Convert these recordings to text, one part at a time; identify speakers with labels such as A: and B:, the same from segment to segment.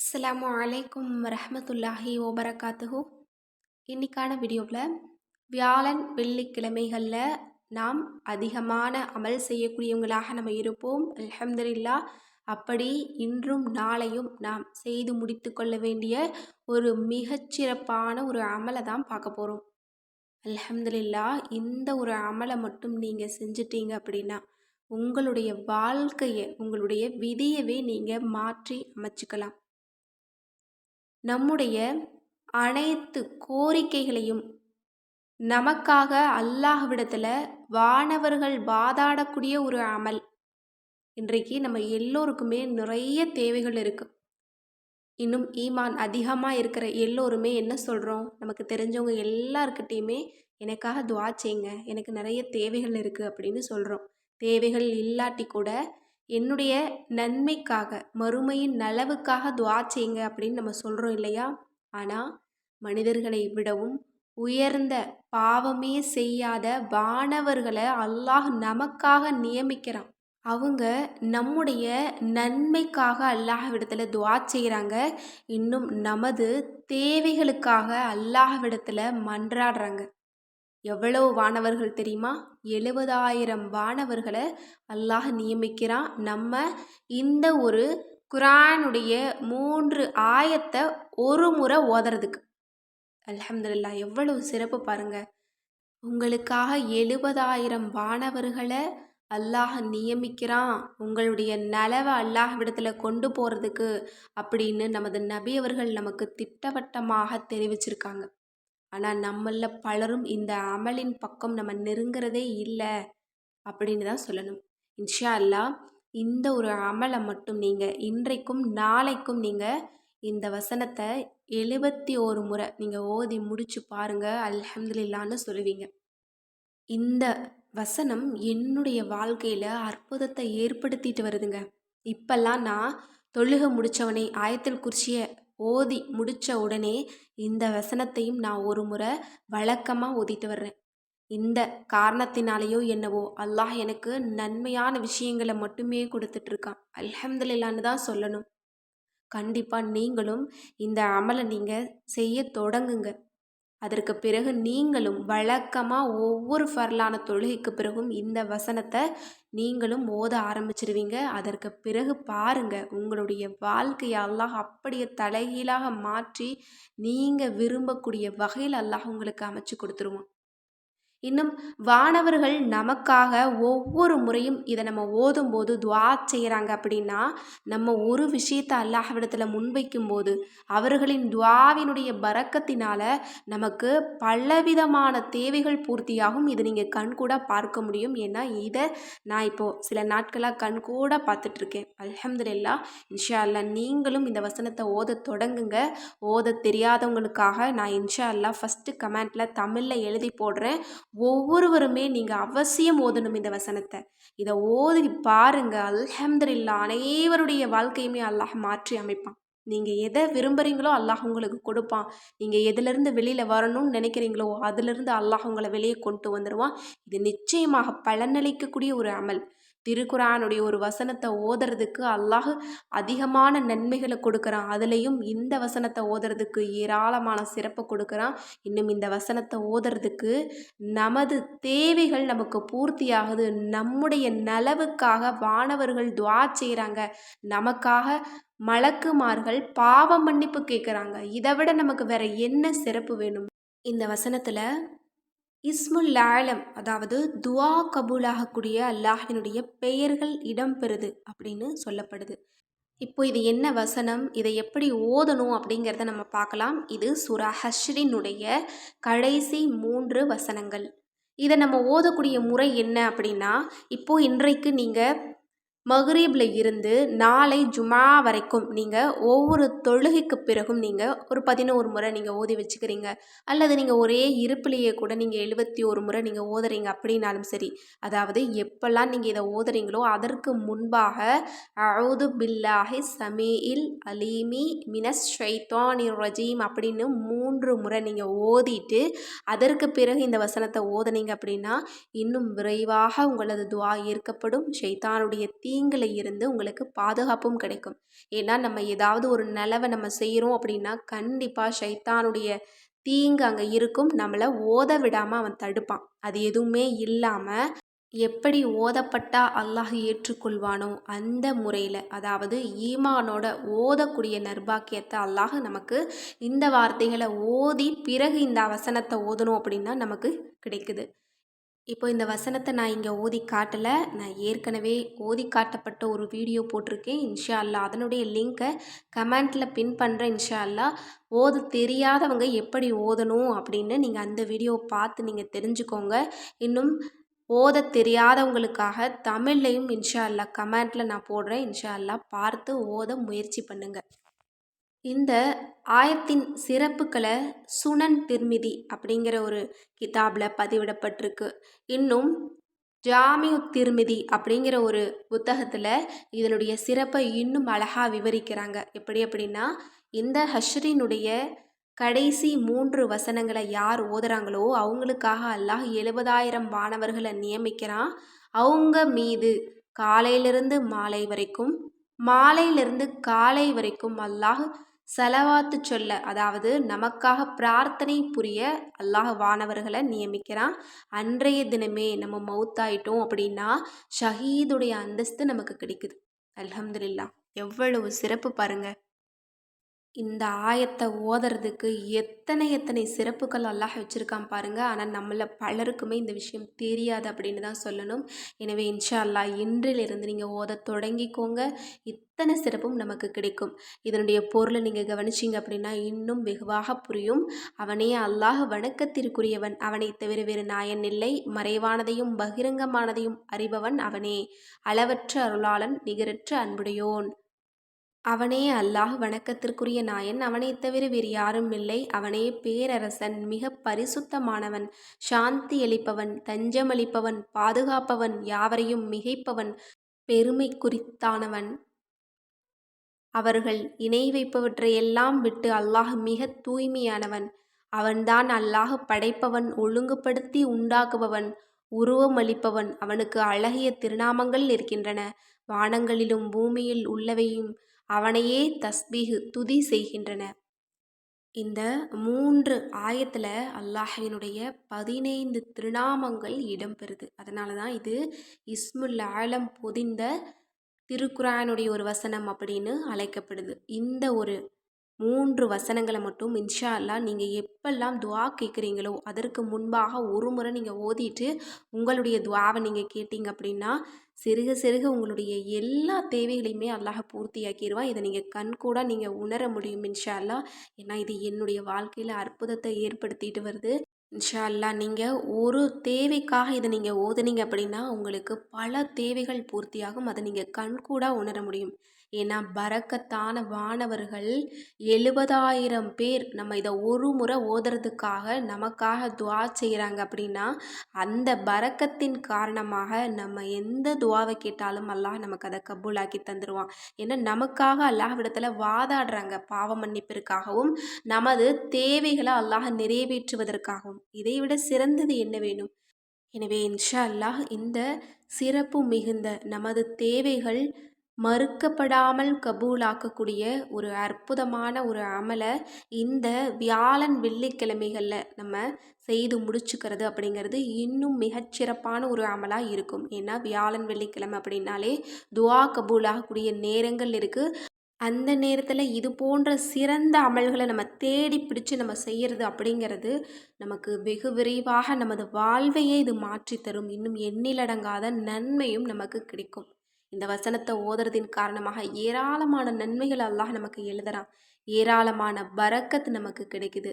A: அஸ்லாம் அலைக்கும் ரஹமத்துல்லாஹி ஓபரகாத்துஹு இன்னைக்கான வீடியோவில் வியாழன் வெள்ளிக்கிழமைகளில் நாம் அதிகமான அமல் செய்யக்கூடியவங்களாக நம்ம இருப்போம். அலமதுல்லா அப்படி இன்றும் நாளையும் நாம் செய்து முடித்து கொள்ள வேண்டிய ஒரு மிகச்சிறப்பான ஒரு அமலை தான் பார்க்க போகிறோம் அலமதுல்லா இந்த ஒரு அமலை மட்டும் நீங்கள் செஞ்சிட்டீங்க அப்படின்னா உங்களுடைய வாழ்க்கையை உங்களுடைய விதியவே நீங்கள் மாற்றி அமைச்சுக்கலாம். நம்முடைய அனைத்து கோரிக்கைகளையும் நமக்காக அல்லாஹ்விடத்தில் வானவர்கள் வாதாடக்கூடிய ஒரு அமல். இன்றைக்கு நம்ம எல்லோருக்குமே நிறைய தேவைகள் இருக்குது இன்னும் ஈமான் அதிகமாக இருக்கிற எல்லோருமே என்ன சொல்கிறோம் நமக்கு தெரிஞ்சவங்க எல்லாருக்கிட்டேயுமே எனக்காக துவா செய்யுங்க எனக்கு நிறைய தேவைகள் இருக்குது அப்படின்னு சொல்கிறோம் தேவைகள் இல்லாட்டி கூட என்னுடைய நன்மைக்காக மறுமையின் நலவுக்காக துவா செய்யுங்க அப்படின்னு நம்ம சொல்கிறோம் இல்லையா? ஆனால் மனிதர்களை விடவும் உயர்ந்த பாவமே செய்யாத வானவர்களை அல்லாஹ் நமக்காக நியமிக்கிறான். அவங்க நம்முடைய நன்மைக்காக அல்லாஹ்விடத்தில் துவா செய்கிறாங்க இன்னும் நமது தேவைகளுக்காக அல்லாஹ்விடத்தில் மன்றாடுறாங்க. எவ்வளவு வானவர்கள் தெரியுமா? எழுபதாயிரம் வானவர்களை அல்லாஹ் நியமிக்கிறான். நம்ம இந்த ஒரு குரானுடைய மூன்று ஆயத்தை ஒரு முறை ஓதுறதுக்கு. அலமதுல்லா எவ்வளவு சிறப்பு பாருங்க. உங்களுக்காக எழுபதாயிரம் வானவர்களை அல்லாஹ் நியமிக்கிறான். உங்களுடைய நலவை அல்லாஹ் விடத்தில் கொண்டு போகிறதுக்கு அப்படின்னு நமது நபி அவர்கள் நமக்கு திட்டவட்டமாக தெரிவிச்சிருக்காங்க. ஆனால் நம்மளில் பலரும் இந்த அமலின் பக்கம் நம்ம நெருங்கிறதே இல்லை அப்படின்னு தான் சொல்லணும். இன்ஷா அல்லா இந்த ஒரு அமலை மட்டும் நீங்கள் இன்றைக்கும் நாளைக்கும் நீங்கள் இந்த வசனத்தை எழுபத்தி ஒரு முறை நீங்கள் ஓதி முடிச்சு பாருங்கள் அல்ஹம்துலில்லான்னு சொல்லுவீங்க. இந்த வசனம் என்னுடைய வாழ்க்கையில் அற்புதத்தை ஏற்படுத்திட்டு வருதுங்க. இப்பெல்லாம் நான் தொழுக முடித்தவனே ஆயத்தில் குறிச்சியை ஓதி முடித்த உடனே இந்த வசனத்தையும் நான் ஒரு முறை வழக்கமாக ஓதிட்டு வர்றேன். இந்த காரணத்தினாலேயோ என்னவோ அல்லாஹ் எனக்கு நன்மையான விஷயங்களை மட்டுமே கொடுத்துட்ருக்கான். அல்ஹம்துலில்லான்னு தான் சொல்லணும். கண்டிப்பாக நீங்களும் இந்த அமலை நீங்கள் செய்ய தொடங்குங்க. அதற்கு பிறகு நீங்களும் வழக்கமாக ஒவ்வொரு ஃபர்லான தொழுகைக்கு பிறகும் இந்த வசனத்தை நீங்களும் ஓத ஆரம்பிச்சிருவீங்க. அதற்கு பிறகு பாருங்க உங்களுடைய வாழ்க்கையை அல்லாஹ் அப்படியே தலைகீழாக மாற்றி நீங்கள் விரும்பக்கூடிய வகையில் அல்லாஹ் உங்களுக்கு அமைச்சு கொடுத்துருவான். இன்னும் வானவர்கள் நமக்காக ஒவ்வொரு முறையும் இதை நம்ம ஓதும்போது துவா செய்கிறாங்க அப்படின்னா நம்ம ஒரு விஷயத்தை அல்லாஹ்விடத்தில் முன்வைக்கும் போது அவர்களின் துவாவினுடைய பறக்கத்தினால நமக்கு பலவிதமான தேவைகள் பூர்த்தியாகும். இது நீங்கள் கண்கூட பார்க்க முடியும். ஏன்னா இதை நான் இப்போது சில நாட்களாக கண்கூட பார்த்துட்ருக்கேன். அல்ஹம்துலில்லா இன்ஷா அல்லா நீங்களும் இந்த வசனத்தை ஓத தொடங்குங்க. ஓத தெரியாதவங்களுக்காக நான் இன்ஷா அல்லா ஃபஸ்ட்டு கமெண்ட்டில் தமிழில் எழுதி போடுறேன். ஒவ்வொருவருமே நீங்கள் அவசியம் ஓதணும் இந்த வசனத்தை. இதை ஓதி பாருங்க. அல்ஹம்துலில்லா அனைவருடைய வாழ்க்கையுமே அல்லாஹ் மாற்றி அமைப்பான். நீங்கள் எதை விரும்புகிறீங்களோ அல்லாஹ் உங்களுக்கு கொடுப்பான். நீங்கள் எதுலேருந்து வெளியில் வரணும்னு நினைக்கிறீங்களோ அதுலேருந்து அல்லாஹ் உங்களை வெளியே கொண்டு வந்துடுவான் இது நிச்சயமாக பலனளிக்கக்கூடிய ஒரு அமல். திருக்குறானுடைய ஒரு வசனத்தை ஓதுறதுக்கு அல்லாஹ் அதிகமான நன்மைகளை கொடுக்குறான். அதுலேயும் இந்த வசனத்தை ஓதுறதுக்கு ஏராளமான சிறப்பை கொடுக்குறான். இன்னும் இந்த வசனத்தை ஓதுறதுக்கு நமது தேவைகள் நமக்கு பூர்த்தியாகுது. நம்முடைய நலவுக்காக வானவர்கள் துவா செய்கிறாங்க நமக்காக மலக்குமார்கள் பாவ மன்னிப்பு கேட்குறாங்க. இதை விட நமக்கு வேற என்ன சிறப்பு வேணும்? இந்த வசனத்தில் இஸ்முல் ஆலம் அதாவது துவா கபூலாகக்கூடிய அல்லாஹினுடைய பெயர்கள் இடம்பெறுது அப்படின்னு சொல்லப்படுது. இப்போ இது என்ன வசனம்? இதை எப்படி ஓதணும் அப்படிங்கிறத நம்ம பார்க்கலாம். இது சுரா ஹஷ்ரினுடைய கடைசி மூன்று வசனங்கள். இதை நம்ம ஓதக்கூடிய முறை என்ன அப்படின்னா இப்போது இன்றைக்கு நீங்கள் மகரீபில் இருந்து நாளை ஜுமா வரைக்கும் நீங்கள் ஒவ்வொரு தொழுகைக்கு பிறகும் நீங்கள் ஒரு பதினோரு முறை நீங்கள் ஓதி வச்சுக்கிறீங்க. அல்லது நீங்கள் ஒரே இருப்பிலேயே கூட நீங்கள் எழுபத்தி ஒரு முறை நீங்கள் ஓதுறீங்க அப்படின்னாலும் சரி. அதாவது எப்பெல்லாம் நீங்கள் இதை ஓதுறீங்களோ அதற்கு முன்பாக அவுது பில்லாஹி சமீஇல் அலீமி மினஸ் ஷைத்தானி ரஜீம் அப்படின்னு மூன்று முறை நீங்கள் ஓதிட்டு அதற்கு பிறகு இந்த வசனத்தை ஓதுனீங்க அப்படின்னா இன்னும் விரைவாக உங்களது துவா ஏற்கப்படும். ஷைத்தானுடைய தீ தீங்கில் இருந்து உங்களுக்கு பாதுகாப்பும் கிடைக்கும். ஏன்னா நம்ம ஏதாவது ஒரு நிலவை நம்ம செய்கிறோம் அப்படின்னா கண்டிப்பாக ஷைத்தானுடைய தீங்கு அங்கே இருக்கும். நம்மளை ஓத விடாமல் அவன் தடுப்பான். அது எதுவுமே இல்லாமல் எப்படி ஓதப்பட்டா அல்லாஹ் ஏற்றுக்கொள்வானோ அந்த முறையில் அதாவது ஈமானோட ஓதக்கூடிய நர்பாக்கியத்தை அல்லாஹ் நமக்கு இந்த வார்த்தைகளை ஓதி பிறகு இந்த வசனத்தை ஓதணும் அப்படின்னா நமக்கு கிடைக்குது. இப்போ இந்த வசனத்தை நான் இங்கே ஓதி காட்டலை. நான் ஏற்கனவே ஓதி காட்டப்பட்ட ஒரு வீடியோ போட்டிருக்கேன். இன்ஷா அல்லா அதனுடைய லிங்க்கை கமெண்ட்டில் பின் பண்ணுறேன் இன்ஷா அல்லா ஓது தெரியாதவங்க எப்படி ஓதணும் அப்படின்னு நீங்கள் அந்த வீடியோவை பார்த்து நீங்கள் தெரிஞ்சுக்கோங்க. இன்னும் ஓத தெரியாதவங்களுக்காக தமிழ்லையும் இன்ஷா அல்லா கமெண்ட்டில் நான் போடுறேன். இன்ஷா அல்லா பார்த்து ஓத முயற்சி பண்ணுங்கள் இந்த ஆயத்தின் சிறப்புகளை சுனன் திருமிதி அப்படிங்கிற ஒரு கிதாபில் பதிவிடப்பட்டிருக்கு. இன்னும் ஜாமியு திருமிதி அப்படிங்கிற ஒரு புத்தகத்தில் இதனுடைய சிறப்பை இன்னும் அழகாக விவரிக்கிறாங்க. எப்படி அப்படின்னா இந்த ஹஷ்ரினுடைய கடைசி மூன்று வசனங்களை யார் ஓதுறாங்களோ அவங்களுக்காக அல்லாஹ் எழுபதாயிரம் மாணவர்களை நியமிக்கிறான். அவங்க மீது காலையிலிருந்து மாலை வரைக்கும் மாலையிலிருந்து காலை வரைக்கும் அல்லாஹ் செலவாத்து சொல்ல அதாவது நமக்காக பிரார்த்தனை புரிய அல்லாஹ் வானவர்களை நியமிக்கிறான். அன்றைய தினமே நம்ம மவுத்தாயிட்டோம் அப்படின்னா ஷஹீதுடைய அந்தஸ்து நமக்கு கிடைக்குது. அல்ஹம்துலில்லா. எவ்வளவு சிறப்பு பாருங்கள் இந்த ஆயத்தை ஓதுறதுக்கு எத்தனை எத்தனை சிறப்புகள் அல்லாஹ் வச்சுருக்கான் பாருங்கள் ஆனால் நம்மள பலருக்குமே இந்த விஷயம் தெரியாது அப்படின்னு தான் சொல்லணும். எனவே இன்ஷா அல்லா இன்றிலிருந்து நீங்கள் ஓத தொடங்கிக்கோங்க. இத்தனை சிறப்பும் நமக்கு கிடைக்கும். இதனுடைய பொருளை நீங்கள் கவனிச்சிங்க அப்படின்னா இன்னும் வெகுவாக புரியும். அவனே அல்லாஹ் வணக்கத்திற்குரியவன். அவனை தவிர வேறு நாயன் இல்லை. மறைவானதையும் பகிரங்கமானதையும் அறிபவன் அவனே. அளவற்ற அருளாளன் நிகரற்ற அன்புடையோன். அவனே அல்லாஹ் வணக்கத்திற்குரிய நாயன். அவனைத் தவிர வேறு யாரும் இல்லை. அவனே பேரரசன் மிக பரிசுத்தமானவன் சாந்தி அளிப்பவன் தஞ்சமளிப்பவன் பாதுகாப்பவன் யாவரையும் மிகைப்பவன் பெருமை குறித்தானவன். அவர்கள் இணை வைப்பவற்றையெல்லாம் விட்டு அல்லாஹ் மிக தூய்மையானவன். அவன்தான் அல்லாஹ் படைப்பவன் ஒழுங்குபடுத்தி உண்டாக்குபவன் உருவமளிப்பவன் அவனுக்கு அழகிய திருநாமங்கள் இருக்கின்றன. வானங்களிலும் பூமியில் உள்ளவையும் அவனையே தஸ்பீஹு துதி செய்கின்றன. இந்த மூன்று ஆயத்தில் அல்லாஹினுடைய பதினைந்து திருநாமங்கள் இடம்பெறுது. அதனால தான் இது இஸ்முல் ஆலம் பொதிந்த திருக்குரானுடைய ஒரு வசனம் அப்படின்னு அழைக்கப்படுது. இந்த ஒரு மூன்று வசனங்களை மட்டும் இன்ஷா அல்லா நீங்கள் எப்பெல்லாம் துவா கேட்குறீங்களோ அதற்கு முன்பாக ஒரு முறை நீங்கள் ஓதிட்டு உங்களுடைய துவாவை நீங்கள் கேட்டீங்க அப்படின்னா சிறுக சிறுக உங்களுடைய எல்லா தேவைகளையுமே அல்லாஹ் பூர்த்தியாக்கிடுவான் இதை நீங்கள் கண் கூட நீங்கள் உணர முடியும் இன்ஷா அல்லா ஏன்னா இது என்னுடைய வாழ்க்கையில் அற்புதத்தை ஏற்படுத்திட்டு வருது. இன்ஷா அல்லா நீங்கள் ஒரு தேவைக்காக இதை நீங்கள் ஓதுனீங்க அப்படின்னா உங்களுக்கு பல தேவைகள் பூர்த்தியாகும். அதை நீங்கள் கண்கூட உணர முடியும். ஏன்னா பறக்கத்தான வானவர்கள் எழுபதாயிரம் பேர் நம்ம இதை ஒரு முறை ஓதுறதுக்காக நமக்காக துவா செய்கிறாங்க அப்படின்னா அந்த பறக்கத்தின் காரணமாக நம்ம எந்த துவாவை கேட்டாலும் அல்லாஹ் நமக்கு அதை கபூலாக்கி தந்துடுவான் ஏன்னா நமக்காக அல்லாஹ்விடத்தில் வாதாடுறாங்க பாவ மன்னிப்பிற்காகவும் நமது தேவைகளை அல்லாஹ் நிறைவேற்றுவதற்காகவும். இதை விட சிறந்தது என்ன வேணும்? எனவே இன்ஷா அல்லாஹ் இந்த சிறப்பு மிகுந்த நமது தேவைகள் மறுக்கப்படாமல் கபூலாக்கக்கூடிய ஒரு அற்புதமான ஒரு அமலை இந்த வியாழன் வெள்ளிக்கிழமைகளில் நம்ம செய்து முடிச்சுக்கிறது அப்படிங்கிறது இன்னும் மிகச்சிறப்பான ஒரு அமலாக இருக்கும். ஏன்னா வியாழன் வெள்ளிக்கிழமை அப்படின்னாலே துவா கபூலாகக்கூடிய நேரங்கள் இருக்குது அந்த நேரத்தில் இது போன்ற சிறந்த அமல்களை நம்ம தேடி பிடிச்சு நம்ம செய்கிறது அப்படிங்கிறது நமக்கு வெகு விரைவாக நமது வாழ்வையே இது மாற்றித்தரும். இன்னும் எண்ணிலடங்காத நன்மையும் நமக்கு கிடைக்கும். இந்த வசனத்தை ஓதுறதின் காரணமாக ஏராளமான நன்மைகள் அல்லாஹ் நமக்கு எழுதுறான். ஏராளமான பரக்கத் நமக்கு கிடைக்குது.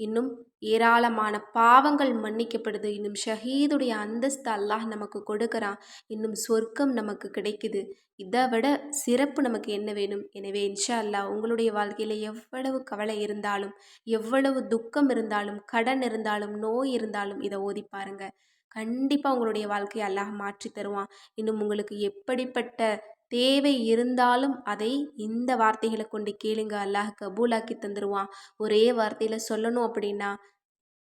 A: இன்னும் ஏராளமான பாவங்கள் மன்னிக்கப்படுது. இன்னும் ஷஹீதுடைய அந்தஸ்து அல்லாஹ் நமக்கு கொடுக்குறான். இன்னும் சொர்க்கம் நமக்கு கிடைக்குது. இதை விட சிறப்பு நமக்கு என்ன வேணும்? எனவே இன்ஷா அல்லாஹ் உங்களுடைய வாழ்க்கையில் எவ்வளவு கவலை இருந்தாலும் எவ்வளவு துக்கம் இருந்தாலும் கடன் இருந்தாலும் நோய் இருந்தாலும் இதை ஓதி பாருங்கள் கண்டிப்பாக உங்களுடைய வாழ்க்கையை அல்லாஹ் மாற்றி தருவான். இன்னும் உங்களுக்கு எப்படிப்பட்ட தேவை இருந்தாலும் அதை இந்த வார்த்தைகளை கொண்டு கேளுங்க. அல்லாஹ் கபூலாக்கி தந்துடுவான் ஒரே வார்த்தையில் சொல்லணும் அப்படின்னா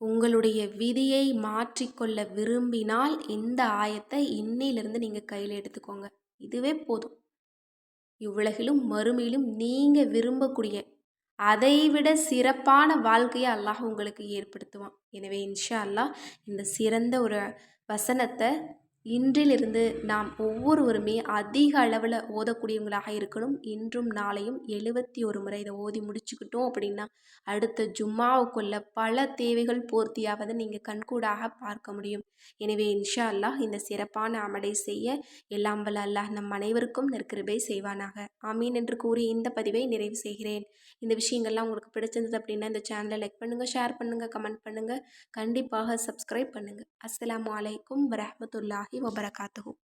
A: உங்களுடைய விதியை மாற்றிக்கொள்ள விரும்பினால் இந்த ஆயத்தை இன்னையிலிருந்து நீங்கள் கையில் எடுத்துக்கோங்க. இதுவே போதும். இவ்வுலகிலும் மறுமையிலும் நீங்கள் விரும்பக்கூடிய அதைவிட சிறப்பான வாழ்க்கையை அல்லாஹ் உங்களுக்கு ஏற்படுத்துவான். எனவே இன்ஷா அல்லாஹ் இந்த சிறந்த ஒரு வசனத்தை இன்றிலிருந்து நாம் ஒவ்வொருவருமே அதிக அளவில் ஓதக்கூடியவங்களாக இருக்கணும். இன்றும் நாளையும் எழுபத்தி ஒரு முறை இதை ஓதி முடிச்சுக்கிட்டோம் அப்படின்னா அடுத்த ஜும்மாவுக்குள்ள பல தேவைகள் பூர்த்தியாவதை நீங்கள் கண்கூடாக பார்க்க முடியும். எனவே இன்ஷா அல்லாஹ் இந்த சிறப்பான அமலை செய்ய எல்லாம் வல்ல அல்லாஹ் நம் அனைவருக்கும் நெருக்கிருபை செய்வானாக. ஆமீன் என்று கூறி இந்த பதிவை நிறைவு செய்கிறேன். இந்த விஷயங்கள்லாம் உங்களுக்கு பிடிச்சிருந்தது அப்படின்னா இந்த சேனலை லைக் பண்ணுங்கள் ஷேர் பண்ணுங்கள் கமெண்ட் பண்ணுங்கள் கண்டிப்பாக சப்ஸ்கிரைப் பண்ணுங்கள் அஸ்லாம் அலைக்கும் வரமத்துல்லாஹி wabarakatuh.